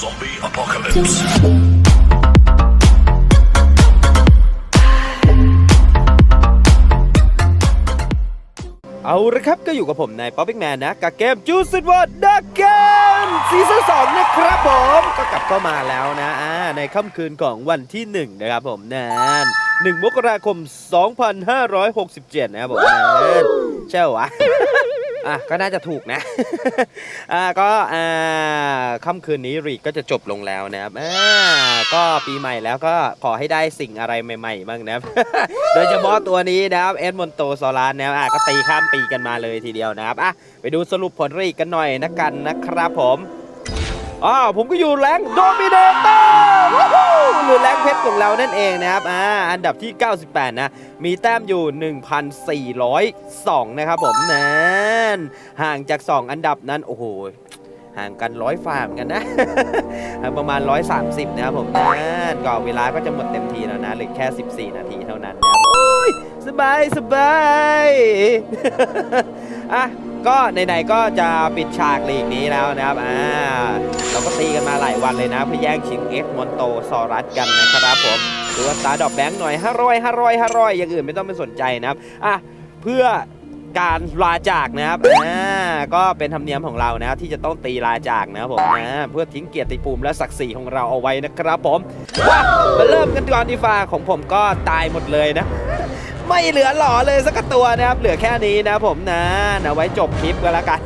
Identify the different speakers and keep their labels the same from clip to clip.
Speaker 1: Zombie apocalypse.
Speaker 2: เอาละครับก็อยู่กับผมนายป๊อปปิ้งแมนนะกับเกมจูสิตวอร์ดักเกนซีซั่นสองนะครับผมก็กลับเข้ามาแล้วนะอ่าในค่ำคืนของวันที่1นะครับผมนั่นหนึ่งมกราคม 2567 นะครับผมนั่นใช่เหวะ อะก็น่าจะถูกนะ อ่าก็อ่าค่ำคืนนี้รีกก็จะจบลงแล้วนะครับอ่าก็ปีใหม่แล้วก็ขอให้ได้สิ่งอะไรใหม่ๆบ้างนะครับ โดยเฉพาะตัวนี้นะครับเอ็ดมอนโตโซลานนะครับอะก็ตีข้ามปีกันมาเลยทีเดียวนะครับอะไปดูสรุปผลรีกกันหน่อยนะกันนะครับผมอ๋อผมก็อยู่แรงโดมิเนเตอร์ หรือแรงเพชรของเรานั่นเองนะครับอ่าอันดับที่ 98 นะ มีแต้มอยู่ 1,402 นะครับผมนั่นห่างจาก 2 อันดับนั้น โอ้โหห่างกันร้อยฝ่าเหมือนกันนะห่างประมาณ 130 นะครับผมนั่นก็เวลาก็จะหมดเต็มทีแล้วนะเหลือแค่ 14 นาทีเท่านั้นนะครับโอ้ยสบายสบายอะก็ไหนๆก็จะปิดฉากลีกนี้แล้วนะครับอ่า ก็ตีกันมาหลายวันเลยนะเพื่อแย่งชิงเอ็กมอนโตซอรัสกันนะครับผมหรือว่าตาดอกแบงค์หน่อย500 500 500อย่างอื่นไม่ต้องไปสนใจนะครับอะเพื่อการลาจากนะครับอ่าก็เป็นธรรมเนียมของเรานะครับที่จะต้องตีลาจากนะครับผมนะเพื่อทิ้งเกียรติภูมิและศักดิ์ศรีของเราเอาไว้นะครับผมว่ามาเริ่มกันก่อนดีฟ้าของผมก็ตายหมดเลยนะไม่เหลือหล่อเลยสักตัวนะครับ เหลือแค่นี้นะผมนะเอาไว้จบคลิปก็แล้วกัน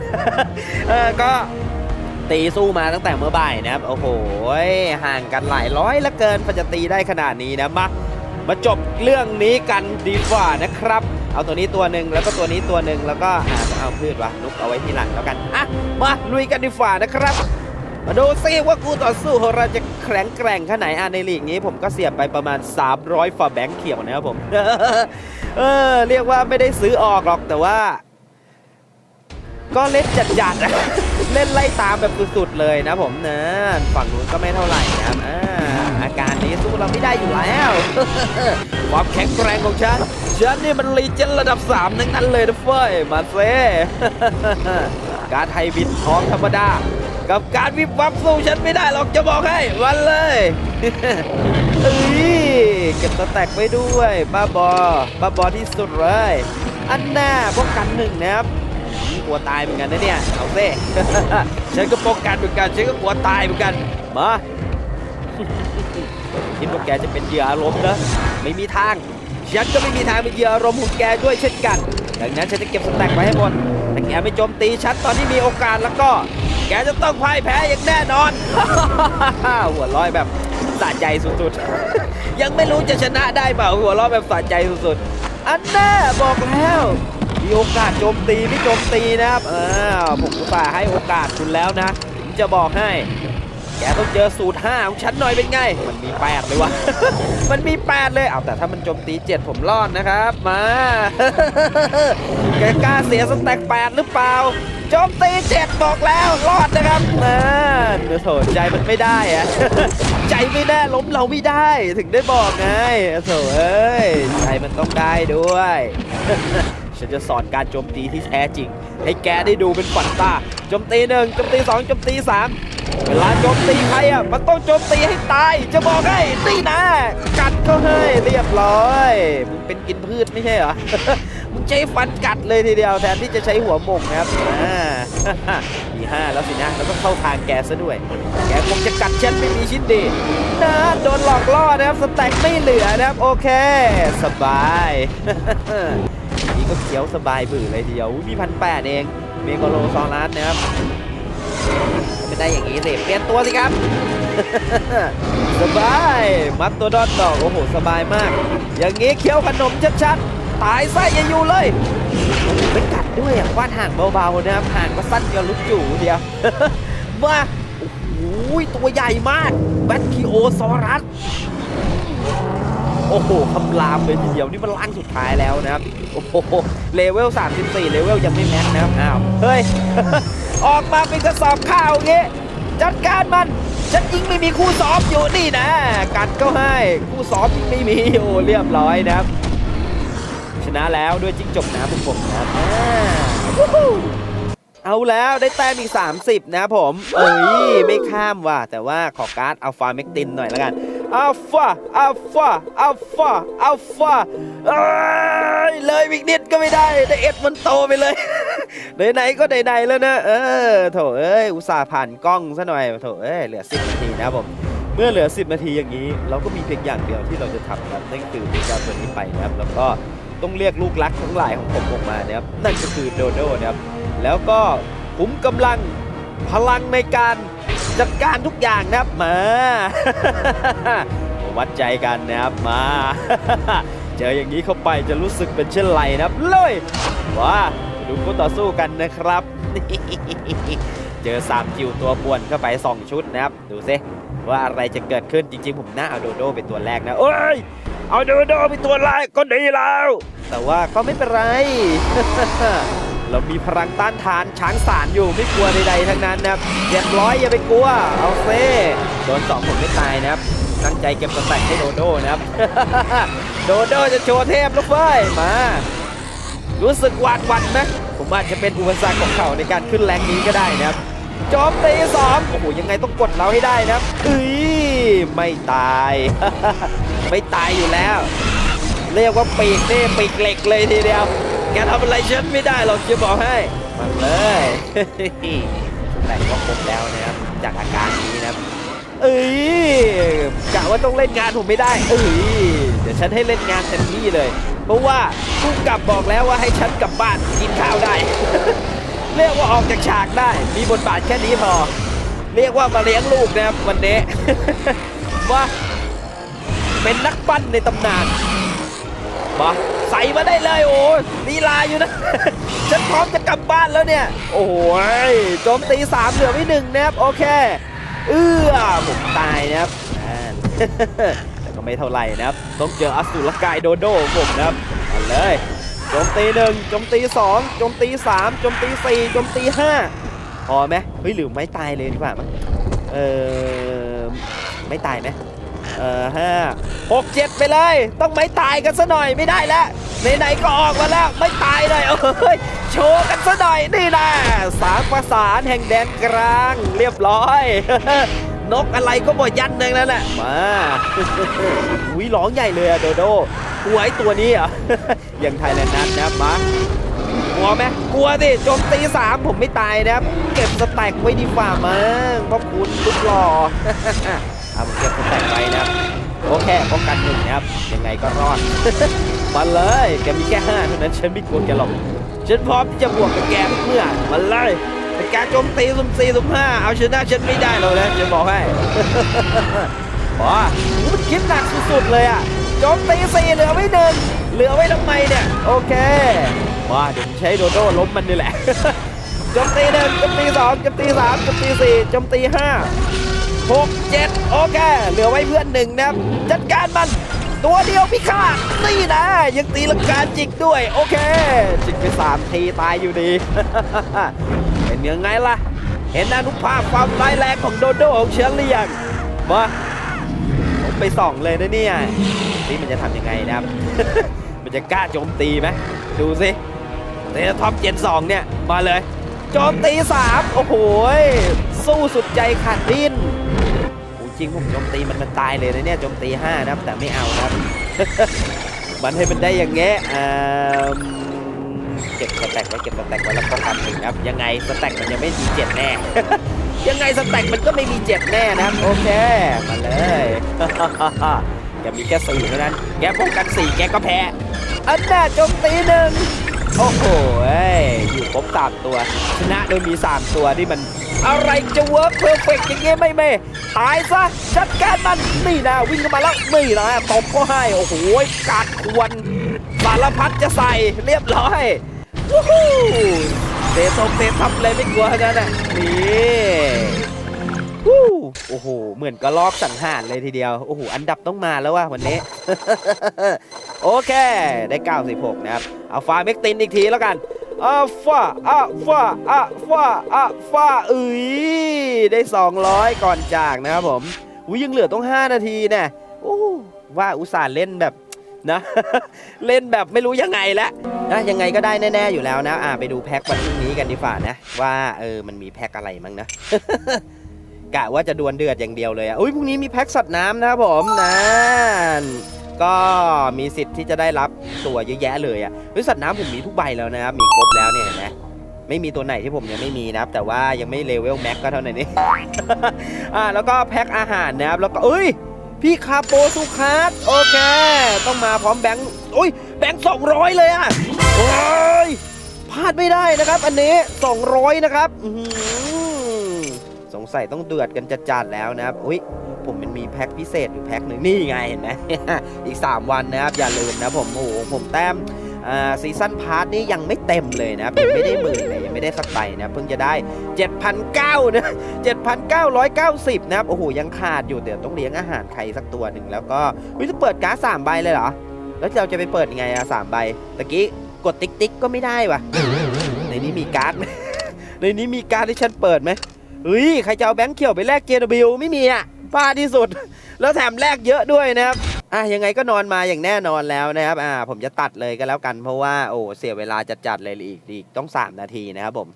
Speaker 2: เออก็ ตีสู้มาตั้งแต่เมื่อบ่ายนะครับ โอ้โห ห่างกันหลายร้อยละเกินพอจะตีได้ขนาดนี้นะมามาจบเรื่องนี้กันดีกว่านะครับ เอาตัวนี้ตัวหนึ่งแล้วก็ตัวนี้ตัวหนึ่งแล้วก็อเอาพืชวะนุกเอาไว้ที่หลังแล้วกันอะมาลุยกันดีกว่านะครับ มาดูซิว่ากูต่อสู้ของเราจะแข็งแกร่งแค่ไหนอะในลีกนี้ผมก็เสียบไปประมาณ 300ฝ่าแบงค์เขียวนะครับผมเออเรียกว่าไม่ได้ซื้อออกหรอกแต่ว่า ก็เล่นจัดๆ เล่นไล่ตามแบบสุดๆเลยนะผมเนะฝั่งนู้นก็ไม่เท่าไหร่นะอ่าอาการนี้สู้เราไม่ได้อยู่แล้วความแข็งแกร่งของฉันฉันนี่มันรีเจนระดับ3ทั้งนั้นเลยนะเฟ้ยมาเซ่การไทยบินท้องธรรมดา กับการวิบวับสู้ฉันไม่ได้หรอกจะบอกให้วันเลยเอ้ยเก็บสแต็กไว้ด้วยบ้าบอบ้าบอที่สุดเลย อันหน้าป้องกันหนึ่งนะครับ กลัวตายเหมือนกันนะเนี่ยเอาเซ่ฉันก็ป้องกันเหมือนกันฉันก็กลัวตายเหมือนกันมาคิดว่าแกจะเป็นเหยื่ออารมณ์นะไม่มีทางฉันก็ไม่มีทางเป็นเหยื่ออารมณ์ของแกด้วยเช่นกันดังนั้นฉันจะเก็บสแต็กไว้ให้หมดถ้าแกไม่โจมตีฉันตอนที่มีโอกาสแล้วก็ แกจะต้องพ่ายแพ้อย่างแน่นอน หัวร้อยแบบสะใจสุดๆ ยังไม่รู้จะชนะได้เปล่าหัวร้อยแบบสะใจสุดๆ อันแน่บอกแล้ว มีโอกาสโจมตีไม่โจมตีนะครับอ่าผมอุตส่าให้โอกาสคุณแล้วนะผมจะบอกให้ แกต้องเจอสูตร5ของฉันหน่อยเป็นไง มันมี8เลยวะ มันมี8เลยเอาแต่ถ้ามันโจมตี 7 ผมรอดนะครับ มา แกกล้าเสียสแต็ก8หรือเปล่าโจมตี7บอกแล้วรอดนะครับนะเนื้อโถใจมันไม่ได้อะใจไม่แน่ล้มเราไม่ได้ถึงได้บอกไงโถเอ้ยใจมันต้องได้ด้วย ฉันจะสอนการโจมตีที่แท้จริง ให้แกได้ดูเป็นฝันตาโจมตีหนึ่งโจมตีสองโจมตีสามเวลาโจมตีใครอะมันต้องโจมตีให้ตาย จะบอกให้ตีนะกัดเขาให้เรียบร้อยมึงเป็นกินพืชไม่ใช่เหรอมึงใช้ฟันกัดเลยทีเดียวแทนที่จะใช้หัวมงนะครับอ่ามีห้าแล้วสินะแล้วก็เข้าทางแกซะด้วย แกคงจะกัดฉันไม่มีชิ้นดีนะโดนหลอกล่อนะครับสแต็กไม่เหลือนะครับโอเค สบาย ก็เคี้ยวสบายบื่อเลยทีเดียวมีพันแปดเองเมโกโลซอรัสนะครับไม่ได้อย่างนี้สิเปลี่ยนตัวสิครับ สบาย มัดตัวดอนบอโอ้โหสบายมาก อย่างนี้เคี้ยวขนมชัดๆตายไส้อย่าอยู่เลยไม่กัดด้วยอะวาดห่างเบาๆนะครับห่างก็สั้นกับลูกจู่เดียวมาโอ้โหตัวใหญ่มากแบทคิโอซอรัส โอ้โหคำรามเลยทีเดียวนี่มันล่างสุดท้ายแล้วนะครับ โอ้โห เลเวล 34 เลเวลยังไม่แม็กซ์นะครับ อ้าว เฮ้ย ออกมาเป็นกระสอบข้าวอย่างงี้ยจัดการมัน ฉันยิงไม่มีคู่ซ้อมอยู่นี่นะ กัดก็ให้ คู่ซ้อมยิงไม่มี โอ้เรียบร้อยนะครับ ชนะแล้วด้วยจิ้งจกน้ำของผมนะครับเอาแล้วได้แต้มอีก 30 นะผม เอ้ย ไม่ข้ามว่ะ แต่ว่าขอการ์ดอัลฟาเมกตินหน่อยแล้วกัน อัลฟาอัลฟาอัลฟาอัลฟาเอ้ยเลยอีกนิดก็ไม่ได้ได้เอ็ดมันโตไปเลยไหนๆก็ไหนๆแล้วนะ เออโถเอ้ยอุตส่าห์ผ่านกล้องซะหน่อยโถเอ้ยเหลือ 10 นาทีนะผมเมื่อเหลือ 10 นาทีอย่างนี้ เราก็มีเพียงอย่างเดียวที่เราจะทำครับนั่นคือเจ้าตัวนี้ไปนะครับ แล้วก็ต้องเรียกลูกรักทั้งหลายของผมออกมานะครับนั่นก็คือโดโดนะครับแล้วก็ผมกำลังพลังในการ จัดการทุกอย่างนะครับมา วัดใจกันนะครับมา เจออย่างนี้เข้าไปจะรู้สึกเป็นเช่นไรนะครับเลยว้าดูคู่ต่อสู้กันนะครับ เจอสามคิวตัวป่วนเข้าไป2ชุดนะครับ ดูซิว่าอะไรจะเกิดขึ้นจริงๆ ผมน่าเอาโดโดเป็นตัวแรกนะเอ้ย เอาโดโดเป็นตัวแรกก็ดีแล้ว แต่ว่าก็ไม่เป็นไร เรามีพลังต้านทานช้างสารอยู่ไม่กลัวใดๆทั้งนั้นนะครับเจ็ดร้อยอย่าไปกลัว เอาเซ่โดนสองผมไม่ตายนะครับ ตั้งใจเก็บสแต็กให้โดโดนะครับ โดโดจะโชว์เทพลูกเฟ้ยมา รู้สึกหวาดหวั่นไหมผมอาจจะเป็นอุปสรรคของเขาในการขึ้นแรงนี้ก็ได้นะครับโจมตีสองโอ้โหยังไงต้องกดเราให้ได้นะครับเอ้ยไม่ตาย ไม่ตายอยู่แล้ว เรียกว่าปีกนี่ปีกเหล็กเลยทีเดียว แกทำอะไรฉันไม่ได้หรอกจะบอกให้มาเลยแต่ก็ครบแล้วนะครับจากอาการนี้นะครับเอ้ยกะว่าต้องเล่นงานผมไม่ได้ เอ้ยเดี๋ยวฉันให้เล่นงานเต็มที่เลย เพราะว่าผู้กำกับบอกแล้วว่าให้ฉันกลับบ้านกินข้าวได้ เรียกว่าออกจากฉากได้ มีบทบาทแค่นี้พอ เรียกว่ามาเลี้ยงลูกนะครับวันนี้ว่าเป็นนักปั้นในตำนานมา ใส่มาได้เลยโอ้ยลีลาอยู่นะ ฉันพร้อมจะกลับบ้านแล้วเนี่ย โอ้ยโจมตีสามเหลือไว้หนึ่งนะครับโอเค เอื้อผมตายนะครับแต่ก็ไม่เท่าไหร่นะครับ ต้องเจออสูรกายโดโดผมนะครับมาเลยโจมตีหนึ่งโจมตีสองโจมตีสามโจมตีสี่โจมตีห้าพอไหมเฮ้ยหรือไม่ตายเลยดีกว่ามั้งเออไม่ตายไหม เออห้าหกเจ็ดไปเลย ต้องไม่ตายกันซะหน่อยไม่ได้แล้วไหนๆก็ออกมาแล้วไม่ตายเลยเอ้ยโชว์กันซะหน่อยนี่นะสามประสานแห่งแดนกลางเรียบร้อยนกอะไรก็บ่ยันหนึ่งนั่นแหละมาอุ้ยร้องใหญ่เลยอะโดโดกลัวไอ้ตัวนี้เหรอะยังไทยแลนด์นั้นนะมากลัวไหมกลัวสิโจมตีสามผมไม่ตายนะครับ เก็บสแต็กไว้ดีฝ่ามั้งเพราะคุณลุกหล่อ เอาผมเก็บสแต็กไว้นะครับโอเคป้องกันหนึ่งนะครับ ยังไงก็รอดมาเลยแกมีแค่ห้าเท่านั้นฉันไม่กลัวแกหรอกฉันพร้อมที่จะบวกกับแกทุกเมื่อมาเลยแต่แกโจมตีสุ่มสี่สุ่มห้าเอาชนะฉันไม่ได้หรอกนะฉันบอกให้อ๋อมันคิดหนักสุดๆเลยอะโจมตีสี่เหลือไว้หนึ่งเหลือไว้ทำไมเนี่ย โอเคว้าเดี๋ยวใช้โดโด้ล้มมันนี่แหละโจมตีหนึ่งโจมตีสองโจมตีสามโจมตีสี่โจมตีห้า หกเจ็ดโอเค เหลือไว้เพื่อนหนึ่งนะครับ จัดการมัน ตัวเดียวพิฆานี่นะ ยังตีลังการจิกด้วย โอเค จิกไปสามทีตายอยู่ดี เป็นยังไงล่ะ เห็นอนุภาพความร้ายแรงของโดโดของเชียนหรือยังมาผมไปส่องเลยนะเนี่ยนี่มันจะทำยังไงนะครับ มันจะกล้าโจมตีไหมดูสิเตะท็อปเจนสองเนี่ย มาเลย โจมตีสามโอ้โหยสู้สุดใจขาดดิ้น จริงผมโจมตีมันมันตายเลยนะเนี่ยโจมตีห้านะครับแต่ไม่เอานะครับ มันให้มันได้อย่างเงี้ยเก็บสแต็กไว้เก็บสแต็กไว้แล้วป้องกันหนึ่งนะครับ ยังไงสแต็กมันยังไม่มีเจ็ดแน่ ยังไงสแต็กมันก็ไม่มีเจ็ดแน่นะครับ โอเค มาเลยแกมีแค่สี่เท่านั้น แกป้องกันสี่แกก็แพ้อันน่าโจมตีหนึ่งโอ้โหอยอยู่ครบสามตัว ชนะโดยมี3ตัวที่มัน อะไรจะเวิร์กเพอร์เฟกอย่างเงี้ยไม่ไม่ตายซะจัดการมันนี่นะวิ่งเข้ามาแล้วนี่นะตบก็ให้โอ้โหกาดควรสารพัดจะใส่เรียบร้อยวู้ฮู้เตะตบเตะทับเลยไม่กลัวทั้งนั้นอะนี่วู้โอ้โหเหมือนกระลอกสังหารเลยทีเดียวโอ้โหอันดับต้องมาแล้วว่ะวันนี้ โอเคได้ 96 นะครับเอาฟาเมกตินอีกทีแล้วกัน อัลฟาอัลฟาอัลฟาอัลฟาเอ้ยได้ 200 ก่อนจากนะครับผมอุ้ยยังเหลือต้อง 5 นาทีเนี่ยโอ้ว่าอุตส่าห์เล่นแบบนะ เล่นแบบไม่รู้ยังไงแล้วนะยังไงก็ได้แน่ๆอยู่แล้วนะ อ่าไปดูแพ็ควันพรุ่งนี้กันดีฝ่านะ ว่าเออมันมีแพ็คอะไรมั้งนะกะว่าจะดวลเดือดอย่างเดียวเลยอะอุ้ยพรุ่งนี้มีแพ็คสัตว์น้ำนะครับผมนั่น ก็มีสิทธิ์ที่จะได้รับตัวเยอะแยะเลยอะเฮ้ยสัตว์น้ำผมมีทุกใบแล้วนะครับ มีครบแล้วเนี่ยเห็นไหมไม่มีตัวไหนที่ผมยังไม่มีนะครับแต่ว่ายังไม่เลเวลแม็กก็เท่านั้นเอง อ่าแล้วก็แพ็คอาหารนะครับ แล้วก็เอ้ย พี่คาโปสุคัสโอเค ต้องมาพร้อมแบงค์โอ้ยแบงค์สองร้อยเลยอะโอ้ยพลาดไม่ได้นะครับ อันนี้200นะครับสงสัยต้องเดือดกันจัดๆแล้วนะครับอุ้ย ผมมันมีแพ็คพิเศษอยู่แพ็คหนึ่งนี่ไงเห็นไหม อีก 3 วันนะครับ อย่าลืมนะผมโอ้โหผมแต้มซีซั่นพาร์ทนี้ยังไม่เต็มเลยนะยังไม่ได้หมื่นเลยยังไม่ได้สักใบนะเพิ่งจะได้ 7,900นะ7,990 นะครับ โอ้โห ยังขาดอยู่เดี๋ยวต้องเลี้ยงอาหารใครสักตัวหนึ่งแล้วก็วิจะเปิดการ์ดสามใบเลยเหรอ แล้วเราจะไปเปิดยังไงอะสามใบตะกี้กดติ๊กติ๊กก็ไม่ได้วะในนี้มีการ์ดไหมในนี้มีการ์ดที่ฉันเปิดไหมเฮ้ยใครจะเอาแบงค์เขียวไปแลก JW ไม่มีอะ บ้าที่สุด แล้วแถมแลกเยอะด้วยนะครับอะยังไงก็นอนมาอย่างแน่นอนแล้วนะครับอ่าผมจะตัดเลยก็แล้วกันเพราะว่าโอ้เสียเวลาจัดจัดๆเลยอีกอีกต้อง 3 นาทีนะครับผม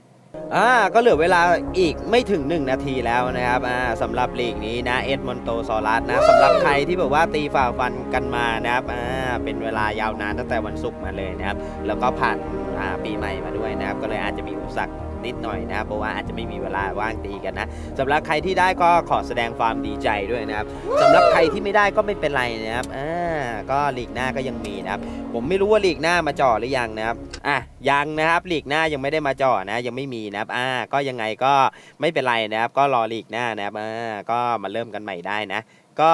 Speaker 2: อ่าก็เหลือเวลาอีกไม่ถึง 1 นาทีแล้วนะครับอ่าสำหรับลีกนี้นะเอ็ดมอนโตซอรัสนะสำหรับใครที่แบบว่าตีฝ่าฟันกันมานะครับอ่าเป็นเวลายาวนานตั้งแต่วันศุกร์มาเลยนะครับแล้วก็ผ่านอ่าปีใหม่มาด้วยนะครับก็เลยอาจจะมีอุปสรรค นิดหน่อยนะครับเพราะว่าอาจจะไม่มีเวลาว่างตีกันนะสำหรับใครที่ได้ก็ขอแสดงความดีใจด้วยนะครับสำหรับใครที่ไม่ได้ก็ไม่เป็นไรนะครับอ่าก็ลีกหน้าก็ยังมีนะครับผมไม่รู้ว่าลีกหน้ามาจ่อหรือยังนะครับอะยังนะครับลีกหน้ายังไม่ได้มาจ่อนะ ยังไม่มีนะครับอ่าก็ยังไงก็ไม่เป็นไรนะครับ ก็รอลีกหน้านะครับอ่าก็มาเริ่มกันใหม่ได้นะ ก็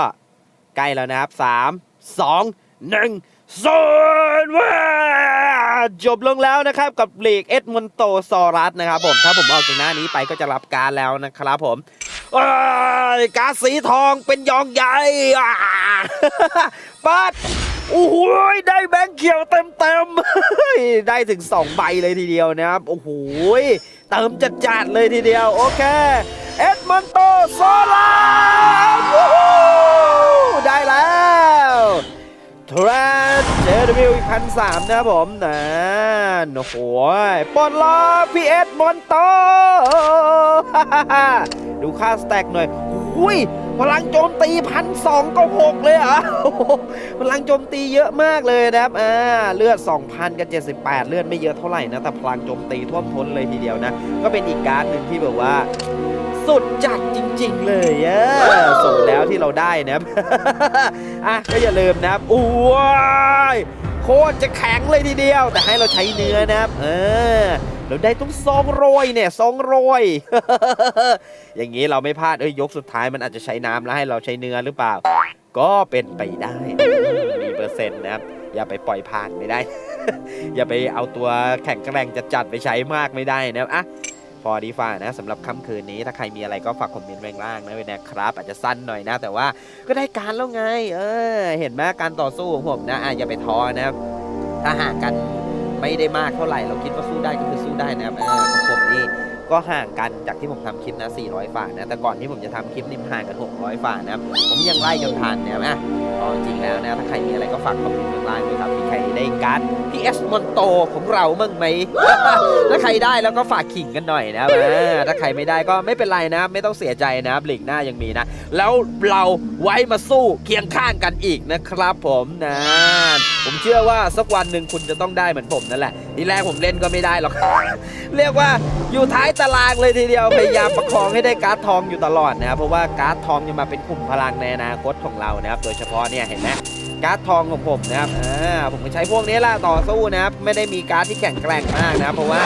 Speaker 2: ใกล้แล้วนะครับสามสองหนึ่ง ศูนว้าจบลงแล้วนะครับกับลีกเอ็ดมอนโตซอรัสนะครับผมถ้าผมออกจากหน้านี้ไปก็จะรับการแล้วนะครับผมการสีทองเป็นยองใหญ่ปัดโอ้โหได้แบงค์เขียวเต็มเต็มได้ถึง 2 ใบเลยทีเดียวนะครับ โอ้โหเติมจัดจัดเลยทีเดียว โอเค เอ็ดมอนโตโซลาได้แล้ว ทรันเจดวิวอีกพันสามนะครับผมนะโอ้โหปลดล็อพีเอ็ดมอนโตดูค่าสแต็กหน่อยอุ้ยพลังโจมตีพันสองก็หกเลยอะพลังโจมตีเยอะมากเลยนะครับอ่าเลือด 2,000 กับ 78 เลือดไม่เยอะเท่าไหร่นะ แต่พลังโจมตีท่วมท้นเลยทีเดียวนะ ก็เป็นอีกการ์ดหนึ่งที่แบบว่า สุดจัดจริง ๆ เลยอะสมแล้วที่เราได้นะครับ อะก็อย่าลืมนะครับอ้ยโคตรจะแข็งเลยทีเดียว แต่ให้เราใช้เนื้อนะครับ เออเราได้ต้องซองโรยเนี่ยซองโรย อย่างนี้เราไม่พลาดเอ้ยยกสุดท้ายมันอาจจะใช้น้ำแล้วให้เราใช้เนื้อหรือเปล่า ก็เป็นไปได้มีเปอร์เซ็นต์นะครับ อย่าไปปล่อยผ่านไม่ได้ อย่าไปเอาตัวแข่งแกร่งจัดๆไปใช้มากไม่ได้นะครับอะ อดีฟ่านะสำหรับค่ำคืนนี้ถ้าใครมีอะไรก็ฝากคอมเมนต์ไว้ข้างล่างนะเว้ยนะครับ อาจจะสั้นหน่อยนะ แต่ว่าก็ได้การแล้วไง เออ เห็นไหมการต่อสู้ของผมนะอะอย่าไปท้อนะครับถ้าห่างกันไม่ได้มากเท่าไหร่ เราคิดว่าสู้ได้ก็คือสู้ได้นะครับเออของผมนี่ ก็ห่างกันจากที่ผมทำคลิปนะ 400 ฝ่านะ แต่ก่อนที่ผมจะทำคลิปนี่มันห่างกัน 600 ฝ่านะครับ ผมยังไล่จนทันนะครับอะก็จริงแล้วนะ ถ้าใครมีอะไรก็ฝากคอมเมนต์ข้างล่างด้วยครับมีใครได้การ์ด PS มอนโตของเรามั่งไหม ถ้าใครได้แล้วก็ฝากขิงกันหน่อยนะถ้าใครไม่ได้ก็ไม่เป็นไรนะ ไม่ต้องเสียใจนะบหลีกหน้ายังมีนะ แล้วเราไว้มาสู้เคียงข้างกันอีกนะครับผมนะผมเชื่อว่าสักวันหนึ่งคุณจะต้องได้เหมือนผมนั่นแหละทีแรกผมเล่นก็ไม่ได้หรอก เรียกว่าอยู่ท้ายตารางเลยทีเดียวพยายามประคองให้ได้การ์ดทองอยู่ตลอดนะครับเพราะว่าการ์ดทองจะมาเป็นกลุ่มพลังในอนาคตของเรานะครับ โดยเฉพาะเนี่ยเห็นไหมการ์ดทองของผมนะครับอ่าผมก็ใช้พวกนี้ล่ะต่อสู้นะครับไม่ได้มีการ์ดที่แข็งแกร่งมากนะครับเพราะว่า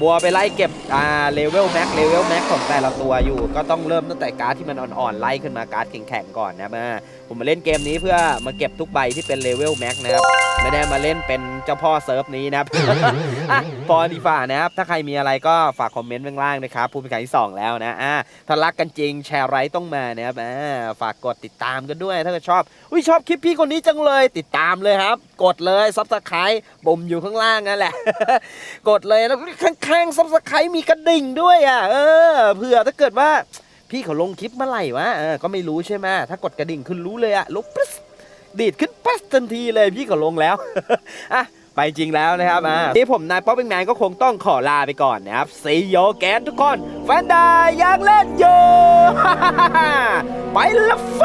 Speaker 2: บัวไปไล่เก็บอ่าเลเวลแม็กเลเวลแม็กของแต่ละตัวอยู่ ก็ต้องเริ่มตั้งแต่การ์ดที่มันอ่อนๆไล่ขึ้นมาการ์ดแข็งๆก่อนนะครับอ่าผมมาเล่นเกมนี้เพื่อมาเก็บทุกใบที่เป็นเลเวลแม็กนะครับไม่ได้มาเล่นเป็นเจ้าพ่อเซิร์ฟนี้นะครับอะพอดีฝ่านะครับ ถ้าใครมีอะไรก็ฝากคอมเมนต์ข้างล่างนะครับผู้เป็นครั้งที่สองแล้วนะอะถ้ารักกันจริงแชร์ไรต้องมานะครับอ่าฝากกดติดตามกันด้วย ถ้าชอบอุ้ยชอบคลิปพี่คนนี้จังเลยติดตามเลยครับ กดเลยซับสไครต์บ่มอยู่ข้างล่างนั่นแหละ กดเลยแล้วข้างๆซับสไครต์มีกระดิ่งด้วยอะ เออเผื่อถ้าเกิดว่าพี่เขาลงคลิปเมื่อไหร่วะเออก็ไม่รู้ใช่ไหมถ้ากดกระดิ่งขึ้นรู้เลยอะลบปึ๊สดีดขึ้นปั๊สทันทีเลยพี่เขาลงแล้วอะไปจริงแล้วนะครับอ่าที่ผมนายป๊อปปิ้งแมนก็คงต้องขอลาไปก่อนนะครับซีโยแกนทุกคน แฟนดายอยากเล่นอยู่ไปละไฟ